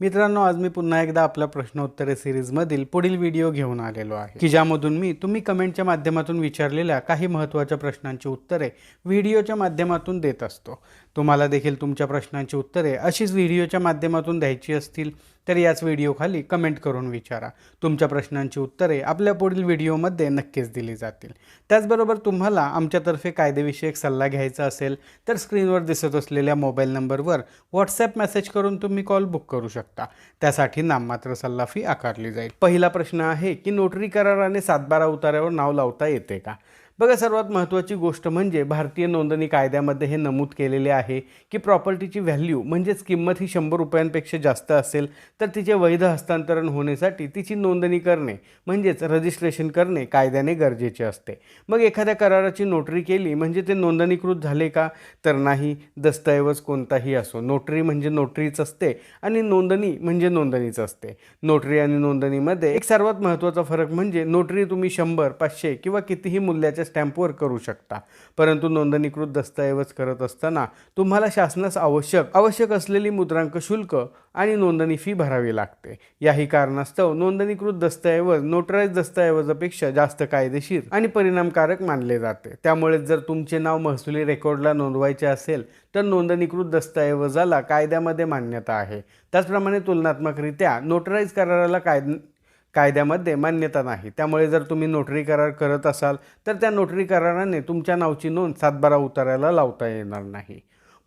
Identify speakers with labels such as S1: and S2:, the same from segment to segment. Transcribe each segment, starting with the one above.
S1: मित्रांनो आज मी पुन्हा एकदा आपल्या प्रश्नोत्तरे सिरीजमधील पुढील व्हिडिओ घेऊन आलेलो आहे की ज्यामधून मी तुम्ही कमेंटच्या माध्यमातून विचारलेल्या काही महत्त्वाच्या प्रश्नांची उत्तरे व्हिडिओच्या माध्यमातून देत असतो. तुम्हाला देखील तुमच्या प्रश्नांची उत्तरे अशीच व्हिडिओच्या माध्यमातून द्यायची असतील तर याच व्हिडिओखाली कमेंट करून विचारा. तुमच्या प्रश्नांची उत्तरे आपल्या पुढील व्हिडिओमध्ये नक्कीच दिली जातील. त्याचबरोबर तुम्हाला आमच्यातर्फे कायदेविषयक सल्ला घ्यायचा असेल तर स्क्रीनवर दिसत असलेल्या मोबाईल नंबरवर व्हॉट्सॲप मेसेज करून तुम्ही कॉल बुक करू शकता. त्यासाठी नाममात्र सल्ला फी आकारली जाईल. पहिला प्रश्न आहे की नोटरी कराराने सातबारा उतार्यावर नाव लावता येते का? बघा सर्वात महत्त्वाची गोष्ट म्हणजे भारतीय नोंदणी कायद्यामध्ये हे नमूद केलेले आहे की प्रॉपर्टीची व्हॅल्यू म्हणजेच किंमत ही शंभर रुपयांपेक्षा जास्त असेल तर तिचे वैध हस्तांतरण होण्यासाठी तिची नोंदणी करणे म्हणजेच रजिस्ट्रेशन करणे कायद्याने गरजेचे असते. मग एखाद्या कराराची नोटरी केली म्हणजे ते नोंदणीकृत झाले का? तर नाही. दस्तऐवज कोणताही असो. नोटरी म्हणजे नोटरीच असते आणि नोंदणी म्हणजे नोंदणीच असते. नोटरी आणि नोंदणीमध्ये एक सर्वात महत्त्वाचा फरक म्हणजे नोटरी तुम्ही शंभर पाचशे किंवा कितीही मूल्याच्या स्टॅम्पवर करू शकता. परंतु नोंदणीकृत दस्तऐवज करत असताना तुम्हाला शासनास आवश्यक आवश्यक असलेली मुद्रांक शुल्क आणि नोंदणी फी भरावी लागते. याही कारणास्तव नोंदणीकृत दस्तऐवज नोटराईज दस्तऐवजापेक्षा जास्त कायदेशीर आणि परिणामकारक मानले जाते. त्यामुळे जर तुमचे नाव महसुली रेकॉर्डला नोंदवायचे असेल तर नोंदणीकृत दस्तऐवजाला कायद्यामध्ये मान्यता आहे. त्याचप्रमाणे तुलनात्मकरित्या नोटराईज कराराला कायद कायद्यामध्ये मान्यता नाही. त्यामुळे जर तुम्ही नोटरी करार करत असाल तर त्या नोटरी कराराने तुमच्या नावची नोंद सातबारा उतारायला लावता येणार नाही.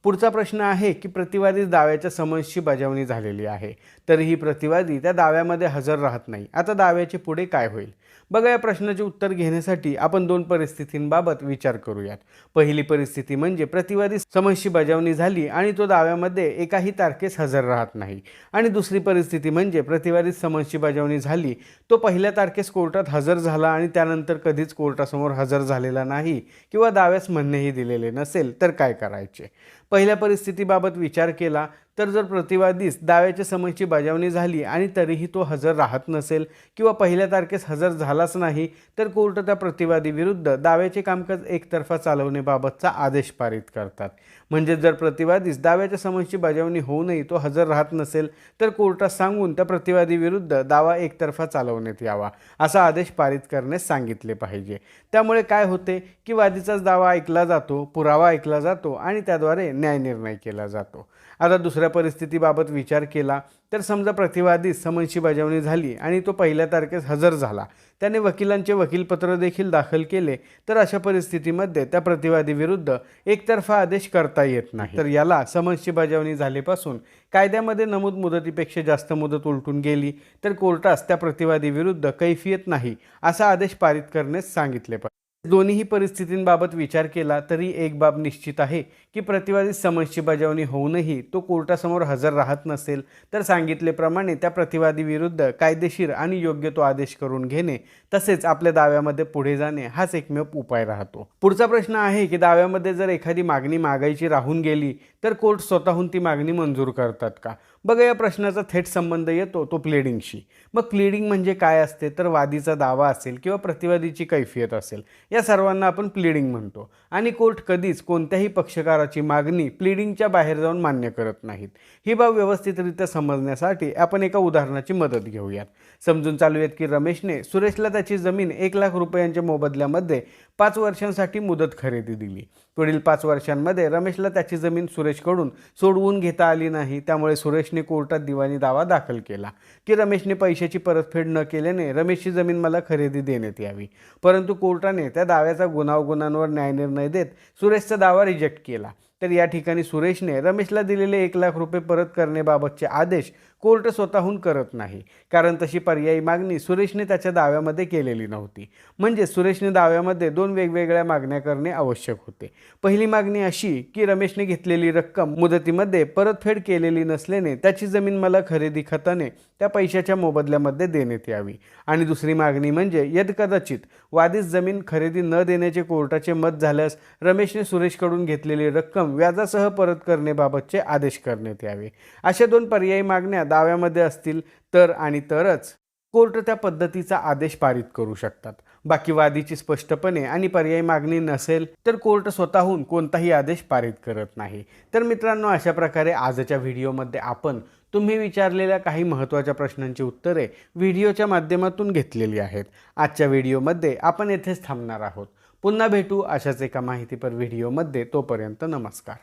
S1: पुढचा प्रश्न आहे की प्रतिवादी दाव्याच्या समन्सची बजावणी झालेली आहे. तरीही प्रतिवादी त्या दाव्यामध्ये हजर राहत नाही. आता दाव्याचे पुढे काय होईल? बघा या प्रश्नाचे उत्तर घेण्यासाठी आपण दोन परिस्थितींबाबत विचार करूयात. पहिली परिस्थिती म्हणजे प्रतिवादी समन्सची बजावणी झाली आणि तो दाव्यामध्ये एकाही तारखेस हजर राहत नाही. आणि दुसरी परिस्थिती म्हणजे प्रतिवादी समन्सची बजावणी झाली तो पहिल्या तारखेस कोर्टात हजर झाला आणि त्यानंतर कधीच कोर्टासमोर हजर झालेला नाही किंवा दाव्यास म्हणणेही दिलेले नसेल तर काय करायचे? पहिल्या परिस्थितीबाबत विचार केला तर जर प्रतिवादीस दाव्याच्या समयची बजावणी झाली आणि तरीही तो हजर राहत नसेल किंवा पहिल्या तारखेस हजर झालाच नाही तर कोर्ट त्या प्रतिवादीविरुद्ध दाव्याचे कामकाज एकतर्फा चालवण्याबाबतचा आदेश पारित करतात. म्हणजे जर प्रतिवादीस दाव्याच्या समयची बजावणी होऊनही तो हजर राहत नसेल तर कोर्टात सांगून त्या प्रतिवादीविरुद्ध दावा एकतर्फा चालवण्यात यावा असा आदेश पारित करण्यास सांगितले पाहिजे. त्यामुळे काय होते की वादीचाच दावा ऐकला जातो पुरावा ऐकला जातो आणि त्याद्वारे न्यायनिर्णय केला जातो. आता दुसऱ्या परिस्थितीबाबत विचार केला तर समजा प्रतिवादीस समन्सची बजावणी झाली आणि तो पहिल्या तारखेस हजर झाला. त्याने वकिलांचे वकीलपत्र देखील दाखल केले तर अशा परिस्थितीमध्ये त्या प्रतिवादी विरुद्ध एकतर्फा आदेश करता येत नाही. तर याला समन्सची बजावणी झाल्यापासून कायद्यामध्ये नमूद मुदतीपेक्षा जास्त मुदत उलटून गेली तर कोर्टास त्या प्रतिवादी विरुद्ध कैफियत नाही असा आदेश पारित करण्यास सांगितले. पाहिजे दोन्हीही परिस्थितींबाबत विचार केला तरी एक बाब निश्चित आहे की प्रतिवादी समजची बजावणी होऊनही तो कोर्टासमोर हजर राहत नसेल तर सांगितल्याप्रमाणे त्या प्रतिवादीविरुद्ध कायदेशीर आणि योग्य तो आदेश करून घेणे तसेच आपल्या दाव्यामध्ये पुढे जाणे हाच एकमेव उपाय राहतो. पुढचा प्रश्न आहे की दाव्यामध्ये जर एखादी मागणी मागायची राहून गेली तर कोर्ट स्वतःहून ती मागणी मंजूर करतात का? बघा या प्रश्नाचा थेट संबंध येतो तो प्लेडिंगशी मग प्लेडिंग म्हणजे काय असते? तर वादीचा दावा असेल किंवा प्रतिवादीची कैफियत असेल या सर्वांना आपण प्लीडिंग म्हणतो. आणि कोर्ट कधीच कोणत्याही पक्षकाराची मागणी प्लेडिंगच्या बाहेर जाऊन मान्य करत नाहीत. ही बाब व्यवस्थितरित्या समजण्यासाठी आपण एका उदाहरणाची मदत घेऊयात. समजून चालूयात की रमेशने सुरेशला त्याची जमीन एक लाख रुपयांच्या मोबदल्यामध्ये पाच वर्षांसाठी मुदत खरेदी दिली. पुढील पाच वर्षांमध्ये रमेशला त्याची जमीन सुरेशकडून सोडवून घेता आली नाही. त्यामुळे सुरेशने कोर्टात दिवाणी दावा दाखल केला. की रमेशने पैशाची परतफेड न केल्याने रमेशची जमीन मला खरेदी देण्यात यावी. परंतु कोर्टाने त्या दाव्याचा गुन्हागुणांवर न्यायनिर्णय देत सुरेशचा दावा रिजेक्ट केला. तर या ठिकाणी सुरेशने रमेशला दिलेले एक लाख रुपये परत करण्याबाबतचे आदेश कोर्ट स्वतःहून करत नाही. कारण तशी पर्यायी मागणी सुरेशने त्याच्या दाव्यामध्ये केलेली नव्हती. म्हणजे सुरेशने दाव्यामध्ये दोन वेगवेगळ्या मागण्या करणे आवश्यक होते. पहिली मागणी अशी की रमेशने घेतलेली रक्कम मुदतीमध्ये परतफेड केलेली नसल्याने त्याची जमीन मला खरेदी खताने त्या पैशाच्या मोबदल्यामध्ये देण्यात यावी. आणि दुसरी मागणी म्हणजे यदकदाचित वादीस जमीन खरेदी न देण्याचे कोर्टाचे मत झाल्यास रमेशने सुरेशकडून घेतलेली रक्कम व्याजासह परत करण्याबाबतचे आदेश करण्यात यावे. अशा दोन पर्यायी मागण्या दाव्यामध्ये असतील तर आणि तरच कोर्ट त्या पद्धतीचा आदेश पारित करू शकतात. बाकी वादीची स्पष्टपणे आणि पर्यायी मागणी नसेल तर कोर्ट स्वतःहून कोणताही आदेश पारित करत नाही. तर मित्रांनो अशा प्रकारे आजच्या व्हिडिओमध्ये आपण तुम्ही विचारलेल्या काही महत्त्वाच्या प्रश्नांची उत्तरे व्हिडिओच्या माध्यमातून घेतलेली आहेत. आजच्या व्हिडिओमध्ये आपण येथेच थांबणार आहोत. पुन्हा भेटू अशाच एका माहितीपर व्हिडिओमध्ये तोपर्यंत नमस्कार.